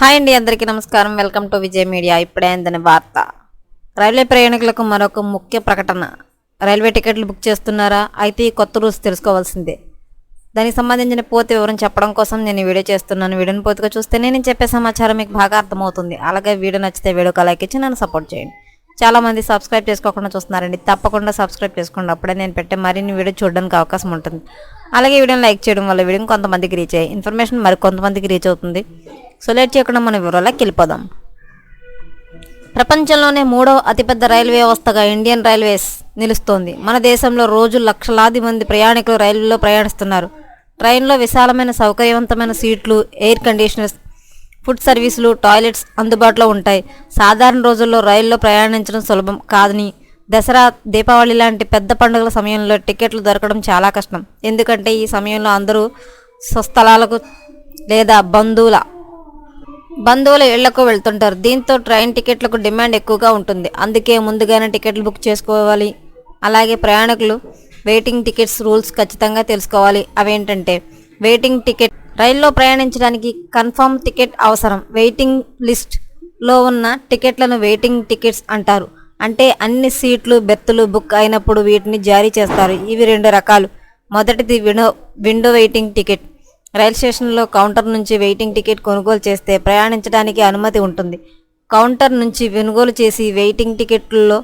Hi అండి అందరికీ నమస్కారం. Welcome to Vijay media. ఇప్పుడే అందని వార్త. రైల్వే ప్రయాణికులకు మరొక ముఖ్య ప్రకటన. రైల్వే టికెట్లు బుక్ చేస్తున్నారా? అయితే ఈ కొత్త రూల్స్ తెలుసుకోవాల్సిందే. దానికి సంబంధించిన పూర్తి వివరం చెప్పడం కోసం నేను వీడియో చేస్తున్నాను. వీడియోని పూర్తిగా చూస్తే నేను చెప్పే సమాచారం మీకు బాగా అర్థమవుతుంది. అలాగే వీడియో నచ్చితే వీడియోకి లైక్ ఇచ్చి నన్ను సపోర్ట్ చేయండి. చాలామంది సబ్స్క్రైబ్ చేసుకోకుండా చూస్తున్నారండి. తప్పకుండా సబ్స్క్రైబ్ చేసుకోండి. అప్పుడే నేను పెట్టే మరిన్ని వీడియో చూడడానికి అవకాశం ఉంటుంది. అలాగే వీడియోని లైక్ చేయడం వల్ల వీడియో కొంతమందికి రీచ్ అయ్యి ఇన్ఫర్మేషన్ మరి కొంతమందికి రీచ్ అవుతుంది. సో లేట్ చేయకుండా మన వివరాలకు వెళ్ళిపోదాం. ప్రపంచంలోనే మూడవ అతిపెద్ద రైల్వే వ్యవస్థగా ఇండియన్ రైల్వేస్ నిలుస్తోంది. మన దేశంలో రోజు లక్షలాది మంది ప్రయాణికులు రైలులో ప్రయాణిస్తున్నారు. ట్రైన్లో విశాలమైన సౌకర్యవంతమైన సీట్లు ఎయిర్ కండిషనర్స్ ఫుడ్ సర్వీసులు టాయిలెట్స్ అందుబాటులో ఉంటాయి. సాధారణ రోజుల్లో రైల్లో ప్రయాణించడం సులభం కాదని దసరా దీపావళి లాంటి పెద్ద పండుగల సమయంలో టికెట్లు దొరకడం చాలా కష్టం. ఎందుకంటే ఈ సమయంలో అందరూ స్వస్థలాలకు లేదా బంధువుల బంధువుల ఇళ్ళకు వెళ్తుంటారు. దీంతో ట్రైన్ టికెట్లకు డిమాండ్ ఎక్కువగా ఉంటుంది. అందుకే ముందుగానే టికెట్లు బుక్ చేసుకోవాలి. అలాగే ప్రయాణికులు వెయిటింగ్ టికెట్స్ రూల్స్ ఖచ్చితంగా తెలుసుకోవాలి. అవేంటంటే వెయిటింగ్ టికెట్ రైల్లో ప్రయాణించడానికి కన్ఫర్మ్ టికెట్ అవసరం. వెయిటింగ్ లిస్ట్లో ఉన్న టికెట్లను వెయిటింగ్ టికెట్స్ అంటారు. అంటే అన్ని సీట్లు బెర్తులు బుక్ అయినప్పుడు వీటిని జారీ చేస్తారు. ఇవి రెండు రకాలు. మొదటిది window window waiting ticket. Rail స్టేషన్లో కౌంటర్ నుంచి వెయిటింగ్ టికెట్ కొనుగోలు చేస్తే ప్రయాణించడానికి అనుమతి ఉంటుంది. కౌంటర్ నుంచి కొనుగోలు చేసి వెయిటింగ్ టికెట్లలో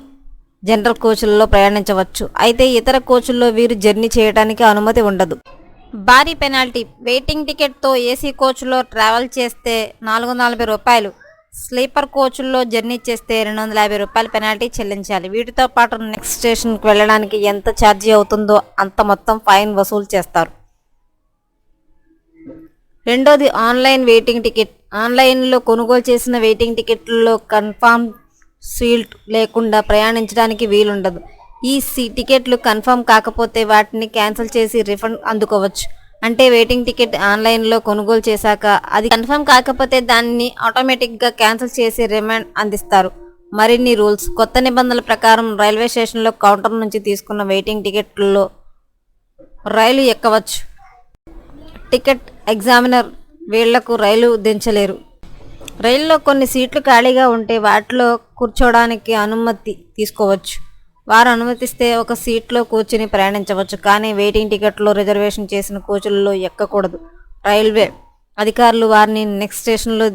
జనరల్ కోచ్లలో ప్రయాణించవచ్చు. అయితే ఇతర కోచ్ల్లో వీరు జర్నీ చేయడానికి అనుమతి ఉండదు. భారీ పెనాల్టీ. వెయిటింగ్ టికెట్తో ఏసీ కోచ్లో ట్రావెల్ చేస్తే నాలుగు వందల నలభై రూపాయలు. స్లీపర్ కోచ్ల్లో జర్నీ చేస్తే రెండు వందల యాభై రూపాయల పెనాల్టీ చెల్లించాలి. వీటితో పాటు నెక్స్ట్ స్టేషన్కి వెళ్ళడానికి ఎంత ఛార్జీ అవుతుందో అంత మొత్తం ఫైన్ వసూలు చేస్తారు. రెండోది ఆన్లైన్ వెయిటింగ్ టికెట్. ఆన్లైన్లో కొనుగోలు చేసిన వెయిటింగ్ టికెట్లలో కన్ఫామ్ సీల్ట్ లేకుండా ప్రయాణించడానికి వీలుండదు. ఈ సీ టికెట్లు కన్ఫర్మ్ కాకపోతే వాటిని క్యాన్సిల్ చేసి రిఫండ్ అందుకోవచ్చు. అంటే వెయిటింగ్ టికెట్ ఆన్లైన్లో కొనుగోలు చేశాక అది కన్ఫర్మ్ కాకపోతే దాన్ని ఆటోమేటిక్గా క్యాన్సిల్ చేసి రిమాండ్ అందిస్తారు. మరిన్ని రూల్స్. కొత్త నిబంధనల ప్రకారం రైల్వే స్టేషన్లో కౌంటర్ నుంచి తీసుకున్న వెయిటింగ్ టికెట్లలో రైలు ఎక్కవచ్చు. టికెట్ ఎగ్జామినర్ వీళ్ళకు రైలు దించలేరు. రైల్లో కొన్ని సీట్లు ఖాళీగా ఉంటే వాటిలో కూర్చోవడానికి అనుమతి తీసుకోవచ్చు. వారు అనుమతిస్తే ఒక సీట్లో కూర్చుని ప్రయాణించవచ్చు. కానీ వెయిటింగ్ టికెట్లో రిజర్వేషన్ చేసిన కోచులలో ఎక్కకూడదు. రైల్వే అధికారులు వారిని నెక్స్ట్ స్టేషన్లో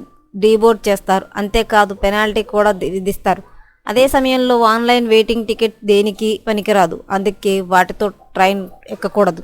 డీబోర్డ్ చేస్తారు. అంతేకాదు పెనాల్టీ కూడా విధిస్తారు. అదే సమయంలో ఆన్లైన్ వెయిటింగ్ టికెట్ దేనికి పనికిరాదు? అందుకే వాటితో ట్రైన్ ఎక్కకూడదు.